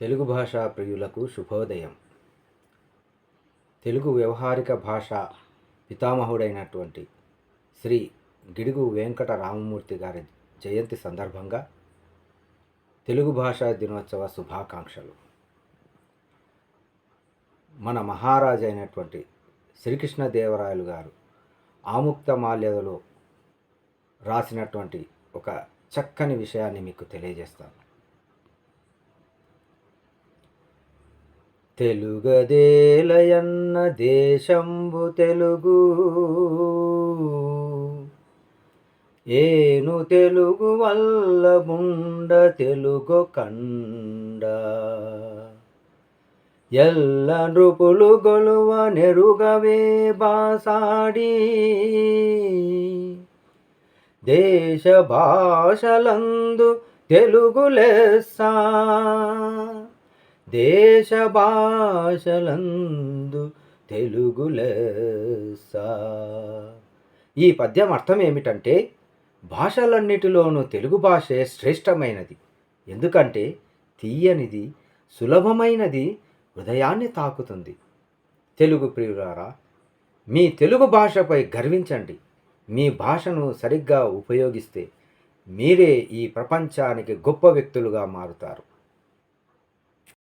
తెలుగు భాషా ప్రియులకు శుభోదయం. తెలుగు వ్యవహారిక భాష పితామహుడైనటువంటి శ్రీ గిడుగు వెంకట రామమూర్తి గారి జయంతి సందర్భంగా తెలుగు భాషా దినోత్సవ శుభాకాంక్షలు. మన మహారాజు అయినటువంటి శ్రీకృష్ణదేవరాయలు గారు ఆముక్త మాల్యదలో రాసినటువంటి ఒక చక్కని విషయాన్ని మీకు తెలియజేస్తాను. తెలుగదేలయన్న దేశంబు తెలుగు. ఏను తెలుగు వల్ల ముండ తెలుగు కండ. ఎల్ల నృపులు గొలువ నెరుగవే బాసాడి. దేశ భాషలందు తెలుగు లెస్సా దేశ భాషలందు తెలుగు ఈ పద్యం అర్థం ఏమిటంటే భాషలన్నిటిలోనూ తెలుగు భాషే శ్రేష్టమైనది. ఎందుకంటే తీయనిది సులభమైనది హృదయాన్ని తాకుతుంది. తెలుగు ప్రియులారా మీ తెలుగు భాషపై గర్వించండి. మీ భాషను సరిగ్గా ఉపయోగిస్తే మీరే ఈ ప్రపంచానికి గొప్ప వ్యక్తులుగా మారుతారు.